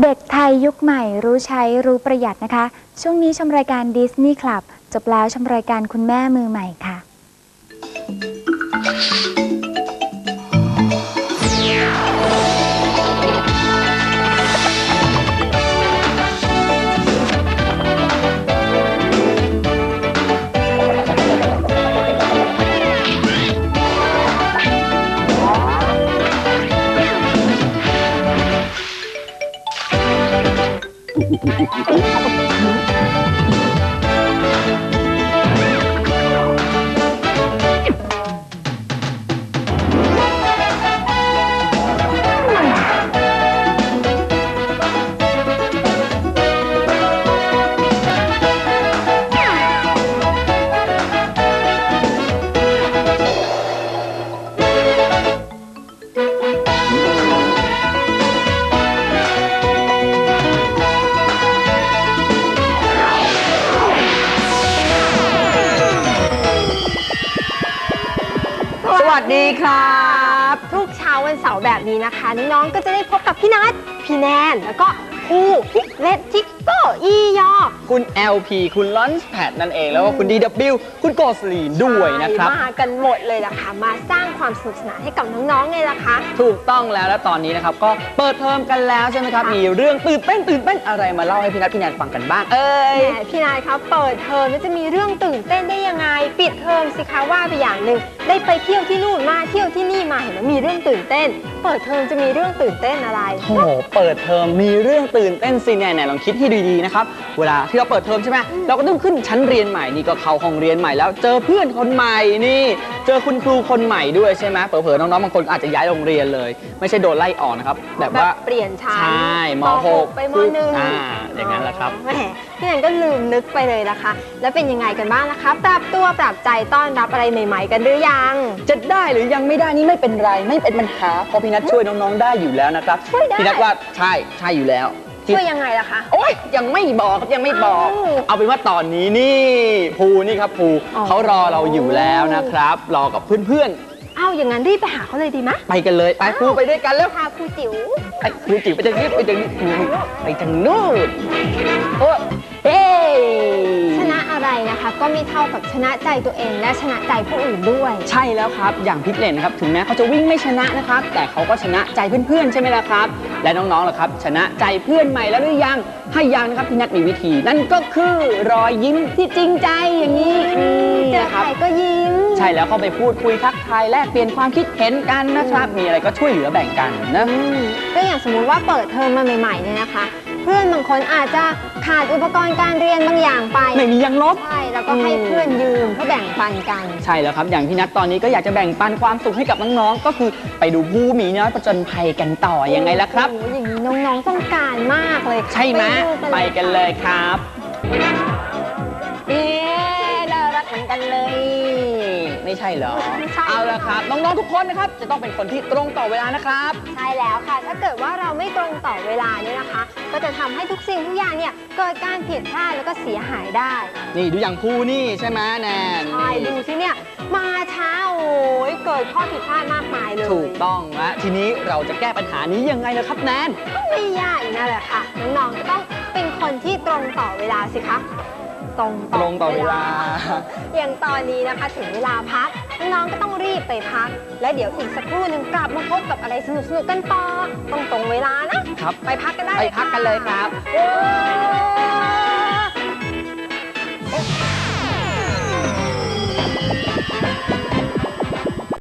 เด็กไทยยุคใหม่รู้ใช้รู้ประหยัดนะคะ ช่วงนี้ชมรายการดิสนีย์คลับจบแล้วชมรายการคุณแม่มือใหม่ค่ะ Thank you. สดีครับ ทุกเช้าวันเสาร์แบบนี้นะคะ น้องๆก็จะได้พบกับพี่นัทพี่แนน แล้วก็ครูเล็ดทิกโกอียอ คุณ LP คุณลอนส์แพดนั่นเอง แล้วก็คุณ DW คุณโกสลีนด้วยนะครับ มากันหมดเลยล่ะค่ะ มาสร้างความสนุกสนานให้กับน้องๆไงล่ะคะ ถูกต้องแล้วและตอนนี้นะครับ ก็เปิดเทอมกันแล้วใช่ไหมครับ มีเรื่องตื่นเต้นตื่นเต้นอะไรมาเล่าให้พี่นัทพี่แนนฟังกันบ้างเอ้ย แหมพี่นายครับเปิดเทอมแล้วจะมีเรื่องตื่นเต้นได้ยังไง ปิดเทอมสิคะว่าไปอย่างหนึ่งได้ไปเที่ยวที่นู่นมาเที่ยวที่นี่มาเห็นไหมมีเรื่องตื่นเต้น เปิดเทอมจะมีเรื่องตื่นเต้นอะไร โอ้โหเปิดเทอมมีเรื่องตื่นเต้นสิเนี่ยไหนลองคิดให้ดีๆนะครับ เวลาที่เราเปิดเทอมใช่ไหมเราก็ต้องขึ้นชั้นเรียนใหม่นี่ก็เข้าห้องเรียนใหม่แล้ว เจอเพื่อนคนใหม่นี่ เจอคุณครูคนใหม่ด้วยใช่ไหมเผลอๆน้องๆบางคนอาจจะย้ายโรงเรียนเลย ไม่ใช่โดนไล่ออกนะครับแบบว่าเปลี่ยนชั้นใช่มหหกไปมหนึ่งอ่าอย่างนั้นแหละครับแหมพี่แนนก็ลืมนึกไปเลยนะคะ แล้วเป็นยังไงกันบ้างนะคะปรับตัวปรับใจต้อนรับอะไรใหม่ ๆ กันหรือยัง จะได้หรือยังไม่ได้นี่ไม่เป็นไร ไม่เป็นปัญหาเพราะพี่นัทช่วยน้องๆได้อยู่แล้วนะครับช่วยได้ พี่นัทว่าใช่ใช่อยู่แล้ว ที่ ช่วยยังไงล่ะคะ โอ๊ยยังไม่บอกครับยังไม่บอก อ้าวเอาเป็นว่าตอนนี้นี่ภูนี่ครับภูอ๋อ เขารอเราอยู่แล้วนะครับ รอกับเพื่อนเอ้าอย่างนั้นรีบไปหาเขาเลยดีไหมๆ ไปกันเลยไปภูไปด้วยกันแล้วพาครูจิ๋วไปภูจิ๋วไปทางนี้ไปทางนี้ไปทางนู้นโอ้เฮ้ชนะ อะไรนะคะ ก็ไม่เท่ากับชนะใจตัวเอง และชนะใจผู้อื่นด้วย ใช่แล้วครับ อย่างพิกเลนนะครับถึงแม้เขาจะวิ่งไม่ชนะนะครับ แต่เขาก็ชนะใจเพื่อนๆ ใช่ไหมล่ะครับ และน้องๆล่ะครับ ชนะใจเพื่อนใหม่แล้วหรือยังให้ยังนะครับพี่นัทมีวิธี นั่นก็คือรอยยิ้มที่จริงใจอย่างนี้นี่เจอนะคใครับรก็ยิ้ม ใช่แล้วเข้าไปพูดคุยทักทายแลกเปลี่ยนความคิดเห็นกันนะครับ มีอะไรก็ช่วยเหลือแบ่งกันนะอืมก็อย่างสมมุติว่าเปิดเทอมมาใหม่ๆเนี่ยนะคะ เพื่อนบางคนอาจจะขาดอุปกรณ์การเรียนบางอย่างไปไม่มียังลบ ใช่แล้วก็ให้อืมเพื่อนยืมเพื่อแบ่งปันกัน ใช่แล้วครับ อย่างพี่นัทตอนนี้ก็อยากจะแบ่งปันความสุขให้กับน้องๆ ก็คือไปดูผู้หมีน้อยประจนภัยกันต่อยังไงล่ะครับ โอ้โหอย่างนี้น้องๆต้องการมากเลยค่ะใช่ไหมดูไปกันเลยครับ เอ๊ะน่ารักเหมือนกันเลย ไม่ใช่เหรอ ไม่ใช่ เอาละครับ น้องๆทุกคนนะครับ จะต้องเป็นคนที่ตรงต่อเวลานะครับ ใช่แล้วค่ะ ถ้าเกิดว่าเราไม่ตรงต่อเวลาเนี่ยนะคะก็ จะทำให้ทุกสิ่งทุกอย่างเนี่ยเกิดการผิดพลาดแล้วก็เสียหายได้ นี่ดูอย่างผู้นี่ใช่ไหมแนนใช่ดูสิเนี่ยมาช้าโอ้ยเกิดข้อผิดพลาดมากมายเลยถูกต้องและทีนี้เราจะแก้ปัญหานี้ยังไงนะครับแนน ก็ไม่ยากอีกนั่นแหละค่ะน้องๆก็ต้องเป็นคนที่ตรงต่อเวลาสิคะตรงตรงต่อเวลา อย่างตอนนี้นะคะถึงเวลาพักน้องๆก็ต้อง รีบไปพัก แล้วเดี๋ยวอีกสักครู่หนึ่งกลับมาพบกับอะไรสนุกๆกันต่อต้องตรงเวลานะครับ ไปพักกันได้ไปเลยพักกันเลยครับเย้